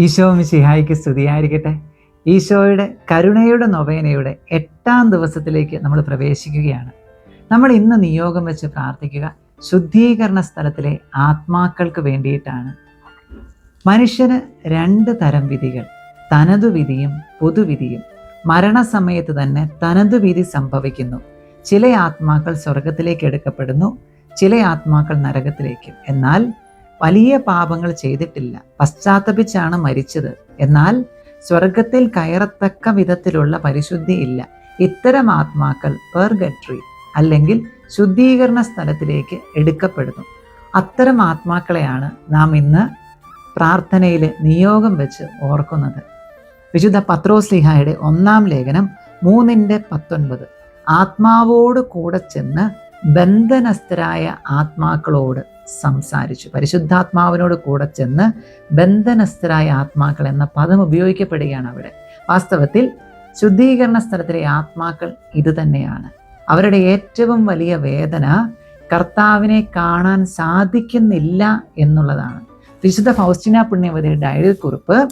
ഈശോ മിശിഹായിക്ക് സ്തുതിയായിരിക്കട്ടെ. ഈശോയുടെ കരുണയുടെ നൊവേനയുടെ എട്ടാം ദിവസത്തിലേക്ക് നമ്മൾ പ്രവേശിക്കുകയാണ്. നമ്മൾ ഇന്ന് നിയോഗം വെച്ച് പ്രാർത്ഥിക്കുക. ശുദ്ധീകരണ സ്ഥലത്തിലെ ആത്മാക്കൾക്ക് വേണ്ടിയിട്ടാണ്. മനുഷ്യന് രണ്ട് തരം വിധികൾ. തനതു വിധിയും പൊതുവിധിയും മരണസമയത്ത് തന്നെ തനതു വിധി സംഭവിക്കുന്നു. ചില ആത്മാക്കൾ സ്വർഗത്തിലേക്ക് എടുക്കപ്പെടുന്നു. ചില ആത്മാക്കൾ നരകത്തിലേക്കും. എന്നാൽ വലിയ പാപങ്ങൾ ചെയ്തിട്ടില്ല. പശ്ചാത്തപിച്ചാണ് മരിച്ചത്. എന്നാൽ സ്വർഗത്തിൽ കയറത്തക്ക വിധത്തിലുള്ള പരിശുദ്ധി ഇല്ല. ഇത്തരം ആത്മാക്കൾ പെർഗട്രി അല്ലെങ്കിൽ ശുദ്ധീകരണ സ്ഥലത്തിലേക്ക് എടുക്കപ്പെടുന്നു. അത്തരം ആത്മാക്കളെയാണ് നാം ഇന്ന് പ്രാർത്ഥനയിൽ നിയോഗം വെച്ച് ഓർക്കുന്നത്. വിശുദ്ധ പത്രോസ്ലിഹായുടെ ഒന്നാം ലേഖനം മൂന്നിന്റെ പത്തൊൻപത്. ആത്മാവോട് കൂടെ ചെന്ന് ബന്ധനസ്ഥരായ ആത്മാക്കളോട് സംസാരിച്ചു. പരിശുദ്ധാത്മാവിനോട് കൂടെ ചെന്ന് ബന്ധനസ്ഥരായ ആത്മാക്കൾ എന്ന പദം ഉപയോഗിക്കപ്പെടുകയാണ് അവിടെ. വാസ്തവത്തിൽ ശുദ്ധീകരണ സ്ഥലത്തിലെ ആത്മാക്കൾ ഇതുതന്നെയാണ് അവരുടെ ഏറ്റവും വലിയ വേദന കർത്താവിനെ കാണാൻ സാധിക്കുന്നില്ല എന്നുള്ളതാണ്. വിശുദ്ധ ഫൗസ്റ്റിന പുണ്യവതിയുടെ ഡയറി കുറിപ്പ്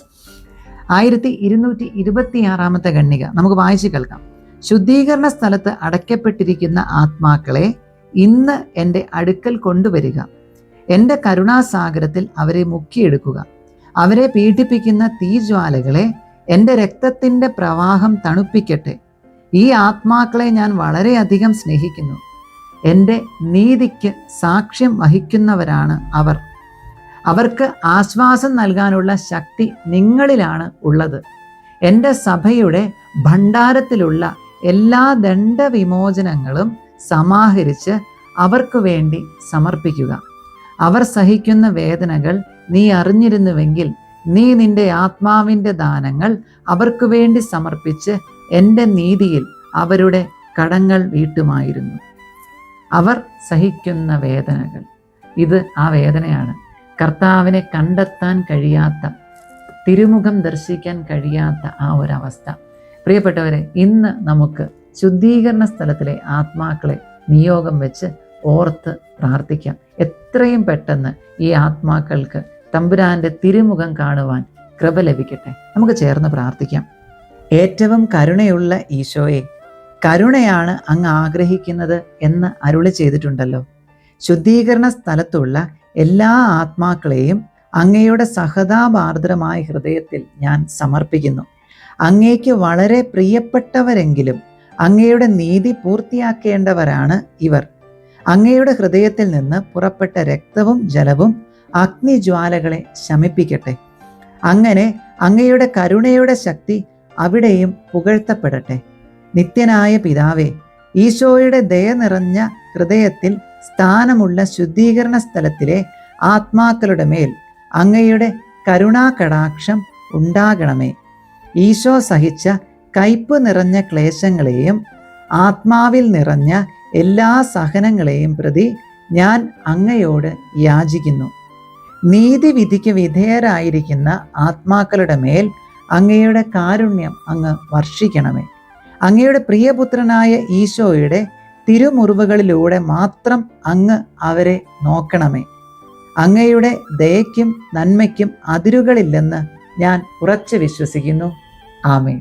ആയിരത്തി ഇരുന്നൂറ്റി ഇരുപത്തി ആറാമത്തെ ഖണ്ണിക നമുക്ക് വായിച്ചു കേൾക്കാം. ശുദ്ധീകരണ സ്ഥലത്ത് അടയ്ക്കപ്പെട്ടിരിക്കുന്ന ആത്മാക്കളെ ഇന്ന് എന്റെ അടുക്കൽ കൊണ്ടുവരിക. എന്റെ കരുണാസാഗരത്തിൽ അവരെ മുക്കിയെടുക്കുക. അവരെ പീഡിപ്പിക്കുന്ന തീജ്വാലകളെ എന്റെ രക്തത്തിന്റെ പ്രവാഹം തണുപ്പിക്കട്ടെ. ഈ ആത്മാക്കളെ ഞാൻ വളരെയധികം സ്നേഹിക്കുന്നു. എന്റെ നീതിക്ക് സാക്ഷ്യം വഹിക്കുന്നവരാണ് അവർ. അവർക്ക് ആശ്വാസം നൽകാനുള്ള ശക്തി നിങ്ങളിലാണ് ഉള്ളത്. എന്റെ സഭയുടെ ഭണ്ഡാരത്തിലുള്ള എല്ലാ ദണ്ഡവിമോചനങ്ങളും സമാഹരിച്ച് അവർക്ക് വേണ്ടി സമർപ്പിക്കുക. അവർ സഹിക്കുന്ന വേദനകൾ നീ അറിഞ്ഞിരുന്നുവെങ്കിൽ നീ നിന്റെ ആത്മാവിന്റെ ദാനങ്ങൾ അവർക്ക് വേണ്ടി സമർപ്പിച്ച് എന്റെ നീതിയിൽ അവരുടെ കടങ്ങൾ വീട്ടുമായിരുന്നു. അവർ സഹിക്കുന്ന വേദനകൾ. ഇത് ആ വേദനയാണ്. കർത്താവിനെ കണ്ടെത്താൻ കഴിയാത്ത തിരുമുഖം ദർശിക്കാൻ കഴിയാത്ത ആ ഒരവസ്ഥ. പ്രിയപ്പെട്ടവരെ ഇന്ന് നമുക്ക് ശുദ്ധീകരണ സ്ഥലത്തിലെ ആത്മാക്കളെ നിയോഗം വെച്ച് ഓർത്ത് പ്രാർത്ഥിക്കാം. എത്രയും പെട്ടെന്ന് ഈ ആത്മാക്കൾക്ക് തമ്പുരാന്റെ തിരുമുഖം കാണുവാൻ കൃപ ലഭിക്കട്ടെ. നമുക്ക് ചേർന്ന് പ്രാർത്ഥിക്കാം. ഏറ്റവും കരുണയുള്ള ഈശോയെ കരുണയാണ് അങ്ങ് ആഗ്രഹിക്കുന്നത് എന്ന് അരുളി ചെയ്തിട്ടുണ്ടല്ലോ. ശുദ്ധീകരണ സ്ഥലത്തുള്ള എല്ലാ ആത്മാക്കളെയും അങ്ങയുടെ സഹതാപാർദ്രമായ ഹൃദയത്തിൽ ഞാൻ സമർപ്പിക്കുന്നു. അങ്ങേക്ക് വളരെ പ്രിയപ്പെട്ടവരെങ്കിലും അങ്ങയുടെ നീതി പൂർത്തിയാക്കേണ്ടവരാണ് ഇവർ. അങ്ങയുടെ ഹൃദയത്തിൽ നിന്ന് പുറപ്പെട്ട രക്തവും ജലവും അഗ്നിജ്വാലകളെ ശമിപ്പിക്കട്ടെ. അങ്ങനെ അങ്ങയുടെ കരുണയുടെ ശക്തി അവിടെയും പുകഴ്ത്തപ്പെടട്ടെ. നിത്യനായ പിതാവേ ഈശോയുടെ ദയ നിറഞ്ഞ ഹൃദയത്തിൽ സ്ഥാനമുള്ള ശുദ്ധീകരണ സ്ഥലത്തിലെ ആത്മാക്കളുടെ മേൽ അങ്ങയുടെ കരുണാകടാക്ഷം ഉണ്ടാകണമേ. ഈശോ സഹിച്ച കയ്പ് നിറഞ്ഞ ക്ലേശങ്ങളെയും ആത്മാവിൽ നിറഞ്ഞ എല്ലാ സഹനങ്ങളെയും പ്രതി ഞാൻ അങ്ങയോട് യാചിക്കുന്നു. നീതിവിധിക്ക് വിധേയരായിരിക്കുന്ന ആത്മാക്കളുടെ മേൽ അങ്ങയുടെ കാരുണ്യം അങ്ങ് വർഷിക്കണമേ. അങ്ങയുടെ പ്രിയപുത്രനായ ഈശോയുടെ തിരുമുറിവുകളിലൂടെ മാത്രം അങ്ങ് അവരെ നോക്കണമേ. അങ്ങയുടെ ദയയ്ക്കും നന്മയ്ക്കും അതിരുകളില്ലെന്ന് ഞാൻ ഉറച്ചു വിശ്വസിക്കുന്നു. ആമേ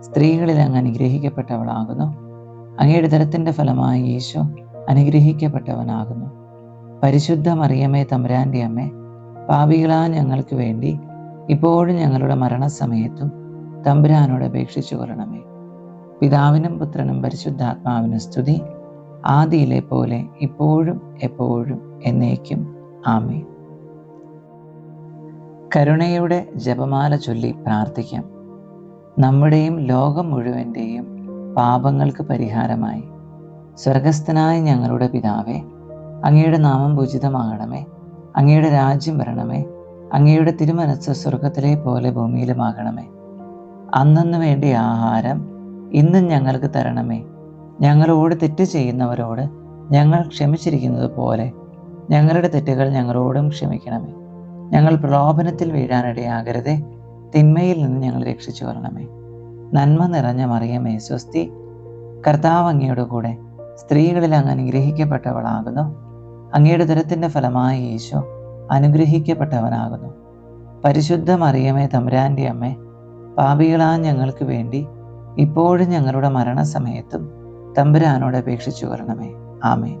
സ്ത്രീകളിൽ അങ്ങ് അനുഗ്രഹിക്കപ്പെട്ടവളാകുന്നു. അങ്ങയുടെ ധനത്തിന്റെ ഫലമായി യേശു അനുഗ്രഹിക്കപ്പെട്ടവനാകുന്നു. പരിശുദ്ധ മറിയമ്മേ തമ്പുരാന്റെ അമ്മ പാപികളാ ഞങ്ങൾക്ക് വേണ്ടി ഇപ്പോഴും ഞങ്ങളുടെ മരണസമയത്തും തമ്പുരാനോട് അപേക്ഷിച്ചു കൊള്ളണമേ. പിതാവിനും പുത്രനും പരിശുദ്ധാത്മാവിനും സ്തുതി. ആദിയിലെ പോലെ ഇപ്പോഴും എപ്പോഴും എന്നേക്കും. ആമേ കരുണയുടെ ജപമാല ചൊല്ലി പ്രാർത്ഥിക്കാം. നമ്മുടെയും ലോകം മുഴുവന്റെയും പാപങ്ങൾക്ക് പരിഹാരമായി. സ്വർഗസ്ഥനായ ഞങ്ങളുടെ പിതാവേ അങ്ങയുടെ നാമം ഉചിതമാകണമേ അങ്ങയുടെ രാജ്യം വരണമേ. അങ്ങയുടെ തിരുമനസ് സ്വർഗത്തിലെ പോലെ ഭൂമിയിലുമാകണമേ. അന്നു വേണ്ടി ആഹാരം ഇന്നും ഞങ്ങൾക്ക് തരണമേ. ഞങ്ങളോട് തെറ്റ് ചെയ്യുന്നവരോട് ഞങ്ങൾ ക്ഷമിച്ചിരിക്കുന്നത് പോലെ ഞങ്ങളുടെ തെറ്റുകൾ ഞങ്ങളോടും ക്ഷമിക്കണമേ. ഞങ്ങൾ പ്രലോഭനത്തിൽ വീഴാനിടയാകരുതേ. തിന്മയിൽ നിന്ന് ഞങ്ങൾ രക്ഷിച്ചു കൊള്ളണമേ. നന്മ നിറഞ്ഞ മറിയമേ സ്വസ്തി. കർത്താവ് അങ്ങയുടെ കൂടെ സ്ത്രീകളിൽ അങ്ങ് അനുഗ്രഹിക്കപ്പെട്ടവളാകുന്നു. അങ്ങയുടെ ദുരത്തിന്റെ ഫലമായി ഈശോ അനുഗ്രഹിക്കപ്പെട്ടവനാകുന്നു. പരിശുദ്ധ മറിയമേ തമ്പുരാന്റെ അമ്മേ പാപികളാ ഞങ്ങൾക്ക് വേണ്ടി ഇപ്പോഴും ഞങ്ങളുടെ മരണസമയത്തും തമ്പുരാനോട് അപേക്ഷിച്ചു വരണമേ ആമേ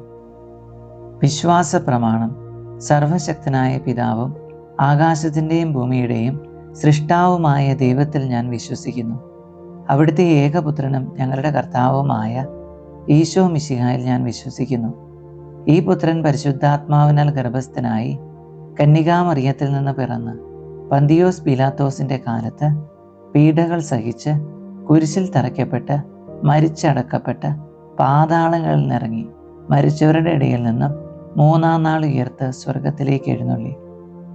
വിശ്വാസ പ്രമാണം സർവശക്തനായ പിതാവും ആകാശത്തിന്റെയും ഭൂമിയുടെയും സൃഷ്ടാവുമായ ദൈവത്തിൽ ഞാൻ വിശ്വസിക്കുന്നു. അവിടുത്തെ ഏകപുത്രനും ഞങ്ങളുടെ കർത്താവുമായ ഈശോ മിശിഹായിൽ ഞാൻ വിശ്വസിക്കുന്നു. ഈ പുത്രൻ പരിശുദ്ധാത്മാവിനാൽ ഗർഭസ്ഥനായി കന്യകാമറിയത്തിൽ നിന്ന് പിറന്ന് പന്തിയോസ് പീലാത്തോസിന്റെ കാലത്ത് പീഡകൾ സഹിച്ച് കുരിശിൽ തറയ്ക്കപ്പെട്ട് മരിച്ചടക്കപ്പെട്ട് പാതാളങ്ങളിൽ നിറങ്ങി മരിച്ചവരുടെ ഇടയിൽ നിന്നും മൂന്നാം നാൾ ഉയർത്ത് സ്വർഗത്തിലേക്ക് എഴുന്നള്ളി.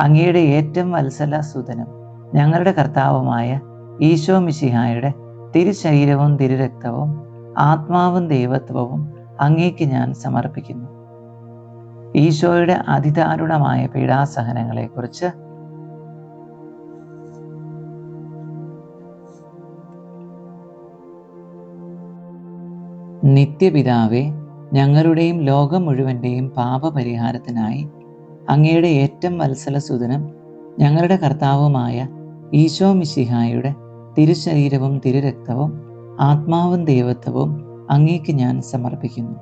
അങ്ങയുടെ ഏറ്റവും വത്സല സുതനും ഞങ്ങളുടെ കർത്താവുമായ ഈശോ മിശിഹായുടെ തിരുശരീരവും തിരുരക്തവും ആത്മാവും ദൈവത്വവും അങ്ങേക്ക് ഞാൻ സമർപ്പിക്കുന്നു. ഈശോയുടെ അതിദാരുണമായ പീഡാസഹനങ്ങളെക്കുറിച്ച് നിത്യപിതാവെ ഞങ്ങളുടെയും ലോകം മുഴുവന്റെയും പാപപരിഹാരത്തിനായി അങ്ങയുടെ ഏറ്റവും വത്സലസുതനും ഞങ്ങളുടെ കർത്താവുമായ ഈശോ മിശിഹായുടെ തിരുശരീരവും തിരുരക്തവും ആത്മാവും ദൈവത്വവും അങ്ങേക്ക് ഞാൻ സമർപ്പിക്കുന്നു.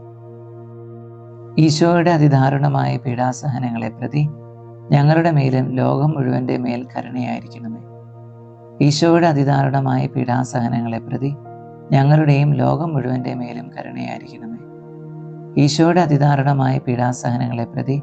ഈശോയുടെ അതിദാരുണമായ പീഡാസഹനങ്ങളെ പ്രതി ഞങ്ങളുടെ മേലും ലോകം മുഴുവന്റെ മേൽ കരുണയായിരിക്കണമേ. ഈശോയുടെ അതിദാരുണമായ പീഡാസഹനങ്ങളെ പ്രതി ഞങ്ങളുടെയും ലോകം മുഴുവന്റെ മേലും കരുണയായിരിക്കണമേ. ഈശോയുടെ അതിദാരുണമായ പീഡാസഹനങ്ങളെ പ്രതി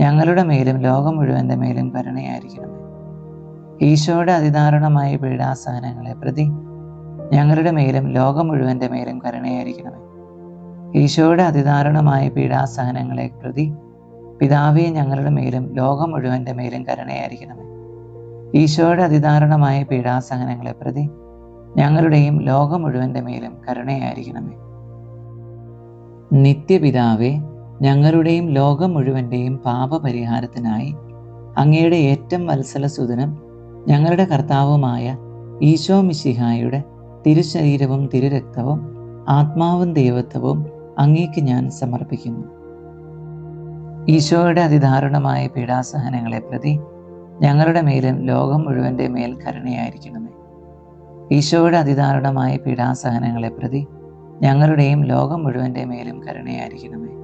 ഞങ്ങളുടെ മേലും ലോകം മുഴുവന്റെ മേലും കരുണയായിരിക്കണമേ. ഈശോയുടെ അതിദാരുണമായ പീഡാസഹനങ്ങളെ പ്രതി ഞങ്ങളുടെ മേലും ലോകം മുഴുവന്റെ മേലും കരുണയായിരിക്കണമേ. ഈശോയുടെ അതിദാരുണമായ പീഡാസഹനങ്ങളെ പ്രതി പിതാവേ ഞങ്ങളുടെ മേലും ലോകം മുഴുവന്റെ മേലും കരുണയായിരിക്കണമേ. ഈശോയുടെ അതിദാരുണമായ പീഡാസഹനങ്ങളെ പ്രതി ഞങ്ങളുടെയും ലോകം മുഴുവന്റെ മേലും കരുണയായിരിക്കണമേ. നിത്യപിതാവേ ഞങ്ങളുടെയും ലോകം മുഴുവന്റെയും പാപപരിഹാരത്തിനായി അങ്ങയുടെ ഏറ്റവും വത്സലസുതനും ഞങ്ങളുടെ കർത്താവുമായ ഈശോ മിശിഹായുടെ തിരുശരീരവും തിരുരക്തവും ആത്മാവും ദൈവത്വവും അങ്ങേക്ക് ഞാൻ സമർപ്പിക്കുന്നു. ഈശോയുടെ അതിദാരുണമായ പീഡാസഹനങ്ങളെ പ്രതി ഞങ്ങളുടെ മേലും ലോകം മുഴുവന്റെ മേൽ കരുണയായിരിക്കണമേ. ഈശോയുടെ അതിദാരുണമായ പീഡാസഹനങ്ങളെ പ്രതി ഞങ്ങളുടെയും ലോകം മുഴുവന്റെ മേലും കരുണയായിരിക്കണമേ.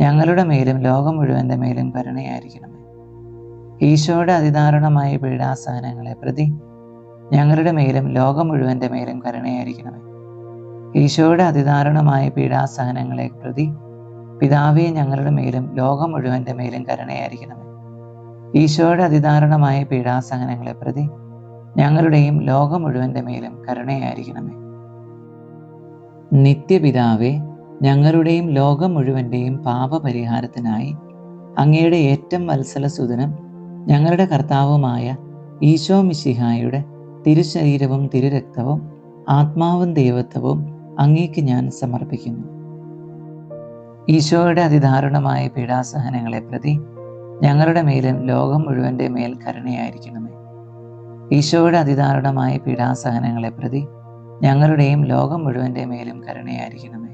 ഞങ്ങളുടെ മേലും ലോകം മുഴുവന്റെ മേലും കരുണയായിരിക്കണമേ. ഈശോയുടെ അതിദാരുണമായ പീഡാസഹനങ്ങളെ പ്രതി ഞങ്ങളുടെ മേലും ലോകം മുഴുവന്റെ മേലും കരുണയായിരിക്കണമേ. ഈശോയുടെ അതിദാരുണമായ പീഡാസഹനങ്ങളെ പ്രതി പിതാവേ ഞങ്ങളുടെ മേലും ലോകം മുഴുവന്റെ മേലും കരുണയായിരിക്കണമേ. ഈശോയുടെ അതിദാരുണമായ പീഡാസഹനങ്ങളെ പ്രതി ഞങ്ങളുടെയും ലോകം മുഴുവന്റെ മേലും കരുണയായിരിക്കണമേ. നിത്യപിതാവേ ഞങ്ങളുടെയും ലോകം മുഴുവന്റെയും പാപപരിഹാരത്തിനായി അങ്ങയുടെ ഏറ്റവും വത്സലസുതനും ഞങ്ങളുടെ കർത്താവുമായ ഈശോ മിശിഹായുടെ തിരുശരീരവും തിരുരക്തവും ആത്മാവും ദൈവത്വവും അങ്ങേക്ക് ഞാൻ സമർപ്പിക്കുന്നു. ഈശോയുടെ അതിദാരുണമായ പീഡാസഹനങ്ങളെ പ്രതി ഞങ്ങളുടെ മേലും ലോകം മുഴുവന്റെ മേൽ കരുണയായിരിക്കണമേ. ഈശോയുടെ അതിദാരുണമായ പീഡാസഹനങ്ങളെ പ്രതി ഞങ്ങളുടെയും ലോകം മുഴുവന്റെ മേലും കരുണയായിരിക്കണമേ.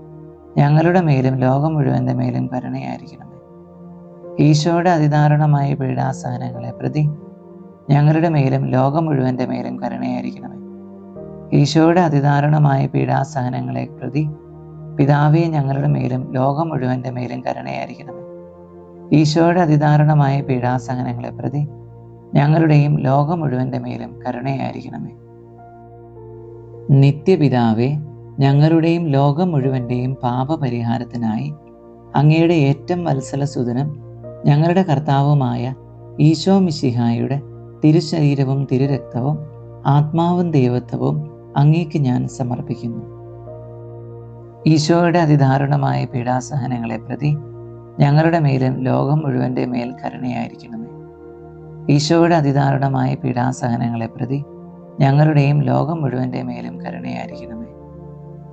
ഞങ്ങളുടെ മേലും ലോകം മുഴുവന്റെ മേലും കരുണയായിരിക്കണമേ. ഈശോയുടെ അതിദാരുണമായ പീഡാസഹനങ്ങളെ പ്രതി ഞങ്ങളുടെ മേലും ലോകം മുഴുവന്റെ മേലും കരുണയായിരിക്കണമേ. ഈശോയുടെ അതിദാരുണമായ പീഡാസഹനങ്ങളെ പ്രതി പിതാവെ ഞങ്ങളുടെ മേലും ലോകം മുഴുവന്റെ മേലും കരുണയായിരിക്കണമേ. ഈശോയുടെ അതിദാരുണമായ പീഡാസഹനങ്ങളെ പ്രതി ഞങ്ങളുടെയും ലോകം മുഴുവന്റെ മേലും കരുണയായിരിക്കണമേ. നിത്യപിതാവേ ഞങ്ങളുടെയും ലോകം മുഴുവന്റെയും പാപപരിഹാരത്തിനായി അങ്ങയുടെ ഏറ്റവും വത്സലസുതനും ഞങ്ങളുടെ കർത്താവുമായ ഈശോ മിശിഹായുടെ തിരുശരീരവും തിരുരക്തവും ആത്മാവും ദൈവത്വവും അങ്ങേക്ക് ഞാൻ സമർപ്പിക്കുന്നു. ഈശോയുടെ അതിദാരുണമായ പീഡാസഹനങ്ങളെ പ്രതി ഞങ്ങളുടെ മേലും ലോകം മുഴുവന്റെ മേൽ കരുണയായിരിക്കണമേ. ഈശോയുടെ അതിദാരുണമായ പീഡാസഹനങ്ങളെ പ്രതി ഞങ്ങളുടെയും ലോകം മുഴുവന്റെ മേലും കരുണയായിരിക്കണമേ.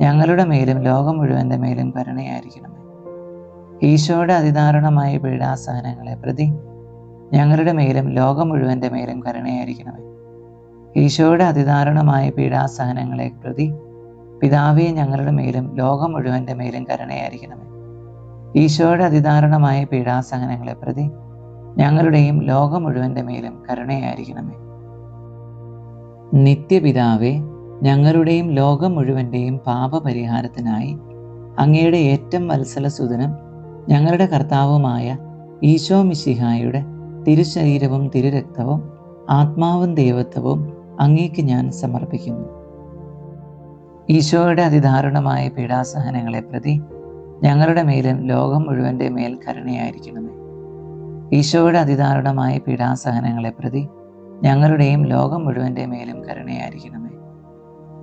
ഞങ്ങളുടെ മേലും ലോകം മുഴുവന്റെ മേലും കരുണയായിരിക്കണമേ. ഈശോയുടെ അതിദാരുണമായ പീഡാസഹനങ്ങളെ പ്രതി ഞങ്ങളുടെ മേലും ലോകം മുഴുവന്റെ മേലും കരുണയായിരിക്കണമേ. ഈശോയുടെ അതിദാരുണമായ പീഡാസഹനങ്ങളെ പ്രതി പിതാവേ ഞങ്ങളുടെ മേലും ലോകം മുഴുവന്റെ മേലും കരുണയായിരിക്കണമേ. ഈശോയുടെ അതിദാരുണമായ പീഡാസഹനങ്ങളെ പ്രതി ഞങ്ങളുടെയും ലോകം മുഴുവന്റെ മേലും കരുണയായിരിക്കണമേ. നിത്യപിതാവേ ഞങ്ങളുടെയും ലോകം മുഴുവന്റെയും പാപപരിഹാരത്തിനായി അങ്ങയുടെ ഏറ്റവും വത്സലസുതനും ഞങ്ങളുടെ കർത്താവുമായ ഈശോ മിശിഹായുടെ തിരുശരീരവും തിരുരക്തവും ആത്മാവും ദൈവത്വവും അങ്ങേക്ക് ഞാൻ സമർപ്പിക്കുന്നു. ഈശോയുടെ അതിദാരുണമായ പീഡാസഹനങ്ങളെ പ്രതി ഞങ്ങളുടെ മേലും ലോകം മുഴുവന്റെ മേൽ കരുണയായിരിക്കണമേ. ഈശോയുടെ അതിദാരുണമായ പീഡാസഹനങ്ങളെ പ്രതി ഞങ്ങളുടെയും ലോകം മുഴുവന്റെ മേലും കരുണയായിരിക്കണമേ.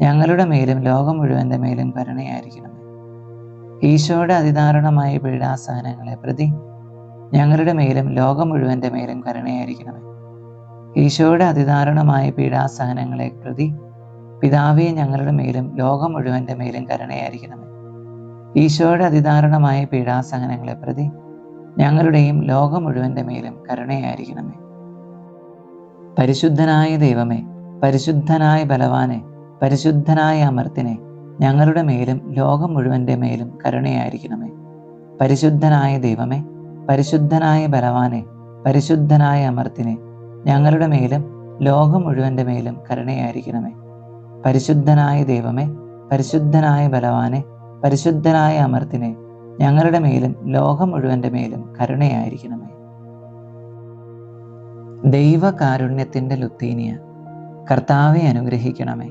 ഞങ്ങളുടെ മേലും ലോകം മുഴുവന്റെ മേലും കരുണയായിരിക്കണമേ. ഈശോയുടെ അതിദാരുണമായ പീഡാസഹനങ്ങളെ പ്രതി ഞങ്ങളുടെ മേലും ലോകം മുഴുവന്റെ മേലും കരുണയായിരിക്കണമേ. ഈശോയുടെ അതിദാരുണമായ പീഡാസഹനങ്ങളെ പ്രതി പിതാവേ ഞങ്ങളുടെ മേലും ലോകം മുഴുവന്റെ മേലും കരുണയായിരിക്കണമേ. ഈശോയുടെ അതിദാരുണമായ പീഡാസഹനങ്ങളെ പ്രതി ഞങ്ങളുടെയും ലോകം മുഴുവന്റെ മേലും കരുണയായിരിക്കണമേ. പരിശുദ്ധനായ ദൈവമേ പരിശുദ്ധനായ ബലവാനെ പരിശുദ്ധനായ അമർത്തിനെ ഞങ്ങളുടെ മേലും ലോകം മുഴുവന്റെ മേലും കരുണയായിരിക്കണമേ. പരിശുദ്ധനായ ദൈവമേ പരിശുദ്ധനായ ബലവാനെ പരിശുദ്ധനായ അമർത്തിനെ ഞങ്ങളുടെ മേലും ലോകം മുഴുവന്റെ മേലും കരുണയായിരിക്കണമേ. പരിശുദ്ധനായ ദൈവമേ പരിശുദ്ധനായ ബലവാനെ പരിശുദ്ധനായ അമർത്തിനെ ഞങ്ങളുടെ മേലും ലോകം മുഴുവന്റെ മേലും കരുണയായിരിക്കണമേ. ദൈവകാരുണ്യത്തിന്റെ ലുത്തീനിയ കർത്താവെ അനുഗ്രഹിക്കണമേ.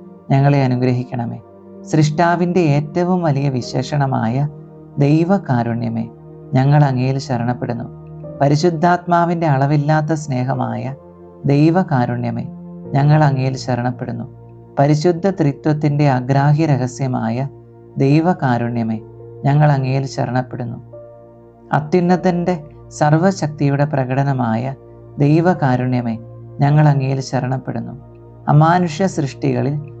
ഞങ്ങളെ അനുഗ്രഹിക്കണമേ. സൃഷ്ടാവിന്റെ ഏറ്റവും വലിയ വിശേഷണമായ ദൈവകാരുണ്യമേ ഞങ്ങൾ അങ്ങയിൽ ശരണപ്പെടുന്നു. പരിശുദ്ധാത്മാവിന്റെ അളവില്ലാത്ത സ്നേഹമായ ദൈവകാരുണ്യമേ ഞങ്ങൾ അങ്ങയിൽ ശരണപ്പെടുന്നു. പരിശുദ്ധ ത്രിത്വത്തിന്റെ അഗ്രാഹ്യ രഹസ്യമായ ദൈവകാരുണ്യമേ ഞങ്ങൾ അങ്ങയിൽ ശരണപ്പെടുന്നു. അത്യുന്നതന്റെ സർവശക്തിയുടെ പ്രകടനമായ ദൈവകാരുണ്യമേ ഞങ്ങൾ അങ്ങയിൽ ശരണപ്പെടുന്നു. അമാനുഷ്യ സൃഷ്ടികളിൽ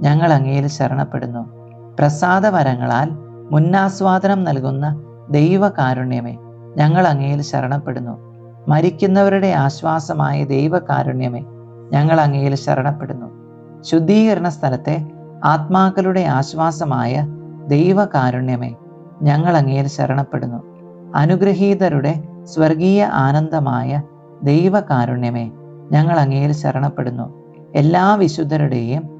ഞങ്ങൾ അങ്ങയിൽ ശരണപ്പെടുന്നു. പ്രസാദവരങ്ങളാൽ മുന്നാസ്വാദനം നൽകുന്ന ദൈവകാരുണ്യമേ ഞങ്ങൾ അങ്ങയിൽ ശരണപ്പെടുന്നു. മരിക്കുന്നവരുടെ ആശ്വാസമായ ദൈവകാരുണ്യമേ ഞങ്ങൾ അങ്ങയിൽ ശരണപ്പെടുന്നു. ശുദ്ധീകരണ സ്ഥലത്തെ ആത്മാക്കളുടെ ആശ്വാസമായ ദൈവകാരുണ്യമേ ഞങ്ങൾ അങ്ങയിൽ ശരണപ്പെടുന്നു. അനുഗ്രഹീതരുടെ സ്വർഗീയ ആനന്ദമായ ദൈവകാരുണ്യമേ ഞങ്ങൾ അങ്ങയിൽ ശരണപ്പെടുന്നു. എല്ലാ വിശുദ്ധരുടെയും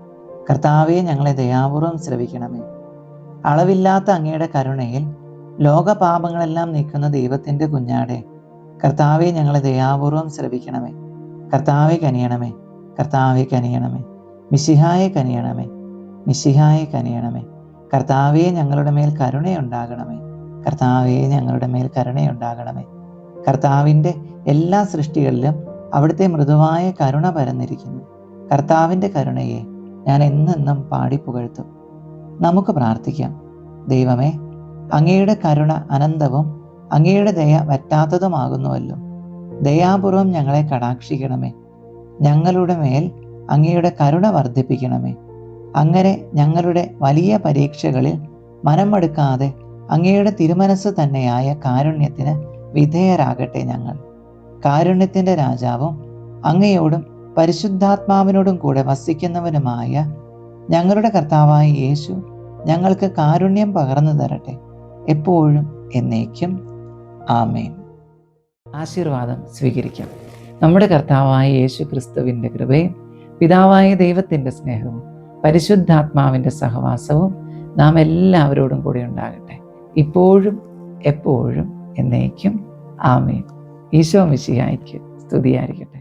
കർത്താവെ ഞങ്ങളെ ദയാപൂർവം ശ്രവിക്കണമേ അളവില്ലാത്ത അങ്ങയുടെ കരുണയിൽ ലോകപാപങ്ങളെല്ലാം നീക്കുന്ന ദൈവത്തിന്റെ കുഞ്ഞാടെ കർത്താവെ ഞങ്ങളെ ദയാപൂർവം ശ്രവിക്കണമേ കർത്താവെ കനിയണമേ. കർത്താവെ കനിയണമേ. മിശിഹായെ കനിയണമേ. മിശിഹായെ കനിയണമേ. കർത്താവെ ഞങ്ങളുടെ മേൽ കരുണയുണ്ടാകണമേ. കർത്താവെ ഞങ്ങളുടെ മേൽ കരുണയുണ്ടാകണമേ. കർത്താവിന്റെ എല്ലാ സൃഷ്ടികളിലും അവിടുത്തെ മൃദുവായ കരുണ പരന്നിരിക്കുന്നു. കർത്താവിന്റെ കരുണയെ ഞാൻ എന്നെന്നും പാടി പുകഴ്ത്തും. നമുക്ക് പ്രാർത്ഥിക്കാം. ദൈവമേ അങ്ങയുടെ കരുണ അനന്തവും അങ്ങയുടെ ദയ വറ്റാത്തതുമാകുന്നുവല്ലോ. ദയാപൂർവം ഞങ്ങളെ കടാക്ഷിക്കണമേ. ഞങ്ങളുടെ മേൽ അങ്ങയുടെ കരുണ വർദ്ധിപ്പിക്കണമേ. അങ്ങനെ ഞങ്ങളുടെ വലിയ പരീക്ഷകളിൽ മനമെടുക്കാതെ അങ്ങയുടെ തിരുമനസ് തന്നെയായ കാരുണ്യത്തിന് വിധേയരാകട്ടെ ഞങ്ങൾ. കാരുണ്യത്തിന്റെ രാജാവും അങ്ങയോടും പരിശുദ്ധാത്മാവിനോടും കൂടെ വസിക്കുന്നവനുമായ ഞങ്ങളുടെ കർത്താവായ യേശു ഞങ്ങൾക്ക് കാരുണ്യം പകർന്നു തരട്ടെ. എപ്പോഴും എന്നേക്കും. ആമേൻ. ആശീർവാദം സ്വീകരിക്കാം. നമ്മുടെ കർത്താവായ യേശു ക്രിസ്തുവിന്റെ കൃപയും പിതാവായ ദൈവത്തിന്റെ സ്നേഹവും പരിശുദ്ധാത്മാവിന്റെ സഹവാസവും നാം എല്ലാവരോടും കൂടി ഉണ്ടാകട്ടെ. ഇപ്പോഴും എപ്പോഴും എന്നേക്കും. ആമേൻ. ഈശോ മിശിഹായ്ക്ക് സ്തുതിയായിരിക്കട്ടെ.